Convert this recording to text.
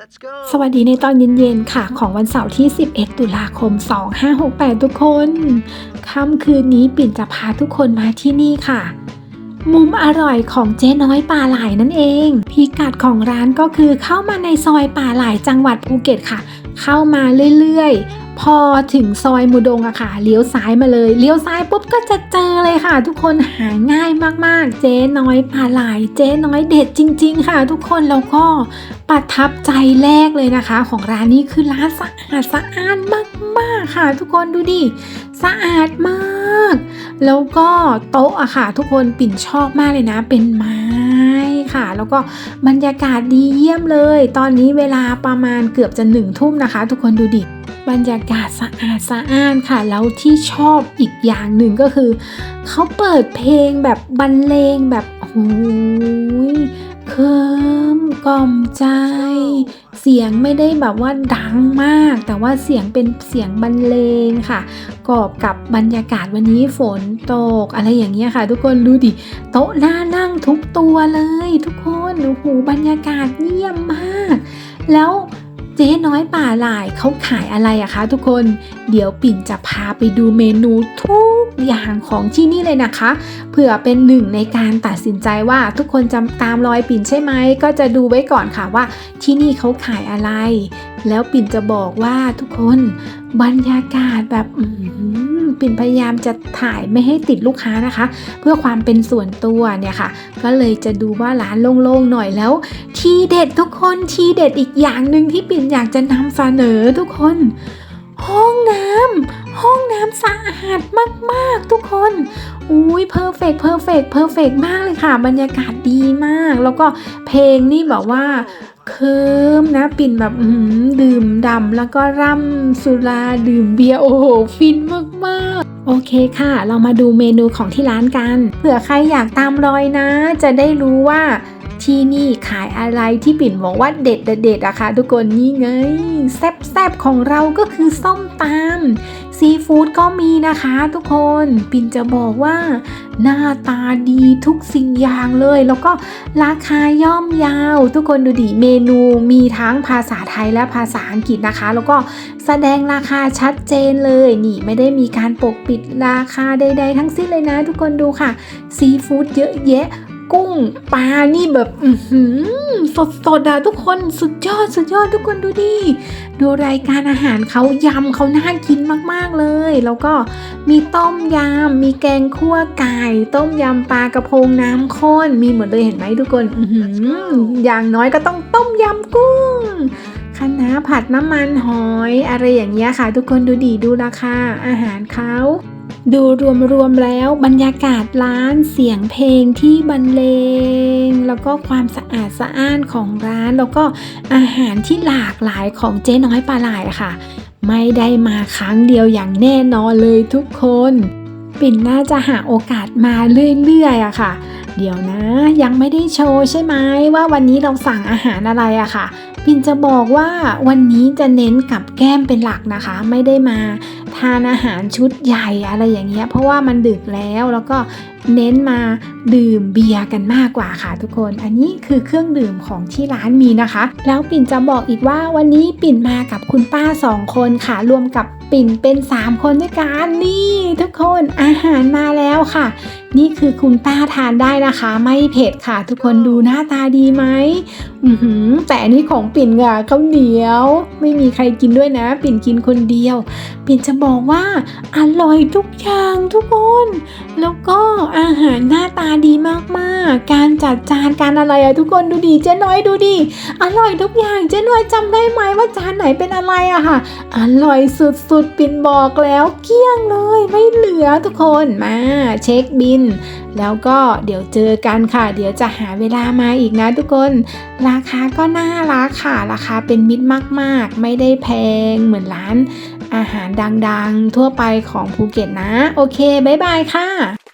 Let's go. สวัสดีในตอนเย็นๆ ค่ะ ของวันเสาร์ที่ 11 ตุลาคม 2568 ทุกคน ค่ำคืนนี้ปิ่นจะพาทุกคนมาที่นี่ค่ะ มุมอร่อยของเจ๊น้อยป่าหลายนั่นเอง พิกัดของร้านก็คือเข้ามาในซอยป่าหลายจังหวัดภูเก็ตค่ะ เข้ามาเรื่อยๆ พอถึงซอยมูดงอะค่ะเลี้ยวซ้ายมาเลยเลี้ยวซ้ายปุ๊บก็จะเจอเลยค่ะ ทุกคนหาง่ายมากๆ เจ๊น้อยป่าหลายเจ๊น้อยเด็ดจริง ๆ ค่ะ ทุกคนแล้วก็ประทับใจแรกเลยนะคะ ของร้านนี้คือร้านสะอาดสะอ้านมากๆค่ะ ทุกคนดูดิสะอาดมาก แล้วก็โต๊ะอะค่ะ ทุกคนปิ่นชอบมากเลยนะ เป็นไม้ค่ะ แล้วก็บรรยากาศดีเยี่ยมเลย ตอนนี้เวลาประมาณเกือบจะหนึ่งทุ่มนะคะ ทุกคนดูดิ บรรยากาศสะอาดสะอ้านค่ะ แล้วที่ชอบอีกอย่างหนึ่งก็คือ เขาเปิดเพลงแบบบรรเลงแบบโอ้โหยเคิมกล่อมใจ เสียงไม่ได้แบบว่าดังมาก แต่ว่าเสียงเป็นเสียงบรรเลงค่ะ กอบกับบรรยากาศวันนี้ฝนตก อะไรอย่างเงี้ยค่ะ ทุกคนดูดิ โต๊ะหน้านั่งทุกตัวเลย ทุกคนโอ้โหบรรยากาศเยี่ยมมาก แล้ว เจ๊น้อยป่าหลายเขาขายอะไรอะคะทุกคน เดี๋ยวปิ่นจะพาไปดูเมนูทุกอย่างของที่นี่เลยนะคะ เผื่อเป็นหนึ่งในการตัดสินใจว่าทุกคนจะตามรอยปิ่นใช่ไหม ก็จะดูไว้ก่อนค่ะว่าที่นี่เขาขายอะไร แล้วปิ่นจะบอกว่าทุกคนบรรยากาศแบบ ปิ่นพยายามจะถ่ายไม่ให้ติดลูกค้านะคะ เพื่อความเป็นส่วนตัวเนี่ยค่ะ ก็เลยจะดูว่าร้านโล่งๆหน่อยแล้ว ทีเด็ดทุกคนทีเด็ดอีกอย่างหนึ่งที่ปิ่นอยากจะนำเสนอทุกคน ห้องน้ำห้องน้ำสะอาดมากๆทุกคนอุ้ยเพอร์เฟกเพอร์เฟกเพอร์เฟกมากเลยค่ะ บรรยากาศดีมาก แล้วก็เพลงนี่แบบว่า เคิมนะปิ่นแบบดื่มดำแล้วก็ร่ำสุราดื่มเบียร์โอ้โหฟินมากๆ โอเคค่ะ เรามาดูเมนูของที่ร้านกันเผื่อใครอยากตามรอยนะ จะได้รู้ว่าที่นี่ขายอะไรที่ปิ่นบอกว่าเด็ดเด็ดอะค่ะทุกคนนี่ไง แซ่บๆของเราก็คือส้มตำ ซีฟู้ดก็มีนะคะทุกคนปินจะบอกว่าหน้าตาดีทุกสิ่งอย่างเลย แล้วก็ราคาย่อมเยาว ทุกคนดูดิเมนูมีทั้งภาษาไทยและภาษาอังกฤษนะคะ แล้วก็แสดงราคาชัดเจนเลยนี่ไม่ได้มีการปกปิดราคาใด ๆ ทั้งสิ้นเลยนะ ทุกคนดูค่ะ ซีฟู้ดเยอะแยะ กุ้งปลานี่แบบอืสดๆอะทุกคนสุดยอดสุดยอดทุกคนดูดิ ดูรายการอาหารเขายำเขาน่ากินมากๆเลย แล้วก็มีต้มยำมีแกงคั่วไก่ ต้มยำปลากระพงน้ำข้น มีหมดเลยเห็นไหมทุกคนอือหืออย่างน้อยก็ต้องต้มยำกุ้งคะน้าผัดน้ำมันหอย อะไรอย่างเงี้ยค่ะ ทุกคนดูดีดูราคาอาหารเขา ดูรวมๆแล้วบรรยากาศร้านเสียงเพลงที่บรรเลง แล้วก็ความสะอาดสะอ้านของร้าน แล้วก็อาหารที่หลากหลายของเจ๊น้อยปลาหลายค่ะ ไม่ได้มาครั้งเดียวอย่างแน่นอนเลยทุกคน ปิ่นน่าจะหาโอกาสมาเรื่อยๆอะค่ะ เดี๋ยวนะ ยังไม่ได้โชว์ใช่ไหมว่าวันนี้เราสั่งอาหารอะไรอะค่ะปิ่นจะบอกว่าวันนี้จะเน้นกับแก้มเป็นหลักนะคะ ไม่ได้มา ทานอาหารชุดใหญ่อะไรอย่างเงี้ยเพราะว่ามันดึกแล้วแล้วก็ เน้นมาดื่มเบียร์กันมากกว่าค่ะทุกคน อันนี้คือเครื่องดื่มของที่ร้านมีนะคะ แล้วปิ่นจะบอกอีกว่าวันนี้ปิ่นมากับคุณป้าสองคนค่ะ รวมกับปิ่นเป็น 3 คนด้วยกันนี่ทุกคนอาหารมาแล้วค่ะ นี่คือคุณป้าทานได้นะคะ ไม่เผ็ดค่ะ ทุกคนดูหน้าตาดีไหมอือหือแต่อันนี้ของปิ่นอะข้าวเหนียว ไม่มีใครกินด้วยนะ ปิ่นกินคนเดียว ปิ่นจะบอกว่าอร่อยทุกอย่างทุกคน แล้วก็อาหารหน้าตาดีมากๆ การจัดจานการอะไรอะทุกคนดูดิเจ๊น้อยดูดิอร่อยทุกอย่างเจ๊น้อยจำได้ไหมว่าจานไหนเป็นอะไรอะค่ะ อร่อยสุดๆปิ่นบอกแล้วเกลี้ยงเลยไม่เหลือทุกคนมาเช็คบิน แล้วก็เดี๋ยวเจอกันค่ะ เดี๋ยวจะหาเวลามาอีกนะทุกคน ราคาก็น่ารักค่ะ ราคาเป็นมิตรมากๆ ไม่ได้แพงเหมือนร้านอาหารดังๆ ทั่วไปของภูเก็ตนะ โอเค บ๊ายบายค่ะ